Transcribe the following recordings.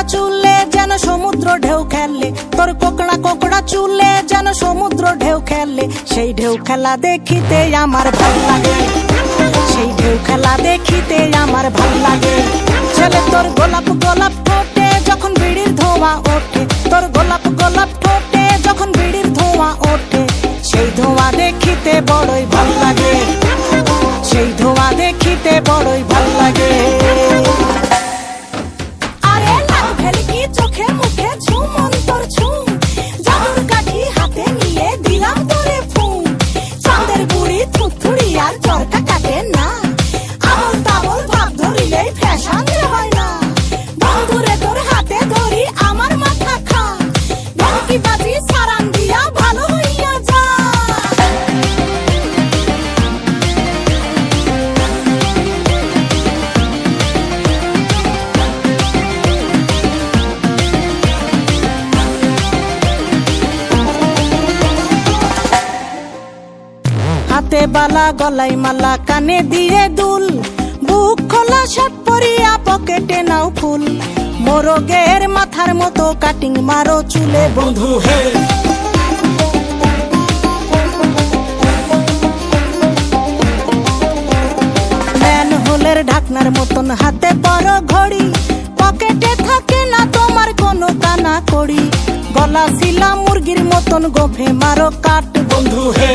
কোকড়া চুলে যেন সমুদ্র ঢেউ খেললে তোর কোকড়া কোকড়া চুলে যেন সমুদ্র ঢেউ খেললে সেই ঢেউ খেলা দেখিতে আমার ভালো লাগে। সেই ঢেউ খেলা দেখিতে আমার ভালো লাগে। ছেলে, তোর গোলাপ গোলাপ ঠোঁটে যখন বিড়ির ধোঁয়া ওঠে, তোর গোলাপ গোলাপ ঠোঁটে যখন বিড়ির ধোঁয়া ওঠে, সেই ধোঁয়া দেখিতে বড়ই ভালো লাগে। হাতে বালা গলাই মালা, কানে দিয়ে দুল। বুক খোলা শার্ট পরিয়া, পকেটে নাও ফুল। মোরগের মাথার মতো কাটিং মারো চুলে, বন্ধু, হে। ম্যান হোলের ঢাকনার মতন হাতে বড় ঘড়ি। পকেটে থাকে না তোমার কোনো কানা কড়ি। গলা শিলা মুরগির মতন গোফে মারো কাট বন্ধু, হে।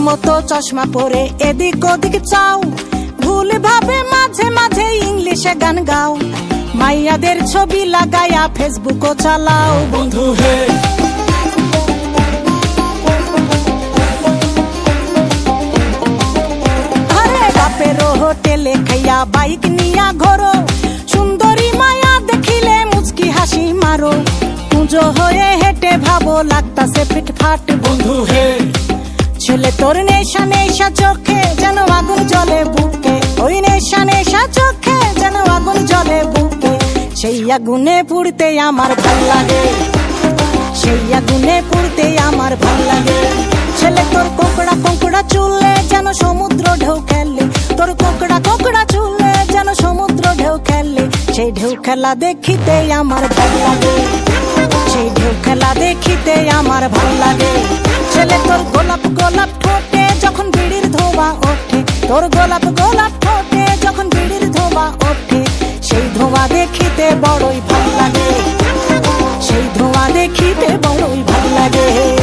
মতো চশমা পরে এদিক ওদিক চাও। ভুল ভাবে মাঝে মাঝে ইংলিশে গান গাও। মাইয়াদের ছবি লাগায়া ফেসবুকও চালাও বন্ধু। হে। হোটেলে খাইয়া বাইক নিয়া ঘোরো। ছেলে তোর নেশা নেশা চোখে যেন আগুন জলে বুকে। ওই নেশা নেশা চোখে যেন আগুন জলে বুকে। সেই আগুনে পুড়তে আমার ভালো লাগে। সেই আগুনে পুড়তে আমার ভালো লাগে। ছেলে, তোর কোকড়া কোকড়া চুলে যেন সমুদ্র ঢেউ খেললে তোর কোকড়া কোকড়া চুলে যেন সমুদ্র ঢেউ খেললে সেই ঢেউ খেলা দেখিতে আমার ভালো লাগে। মাঝে ঢেউ খেলা দেখিতে আমার ভালো লাগে। ছেলে, তোর গোলাপ গোলাপ ঠোঁটে যখন বিড়ির ধোবা ওঠে, তোর গোলাপ গোলাপ ঠোঁটে যখন বিড়ির ধোবা ওঠে, সেই ধোঁয়া দেখিতে বড়ই ভালো লাগে। সেই ধোঁয়া দেখিতে বড়ই ভালো লাগে।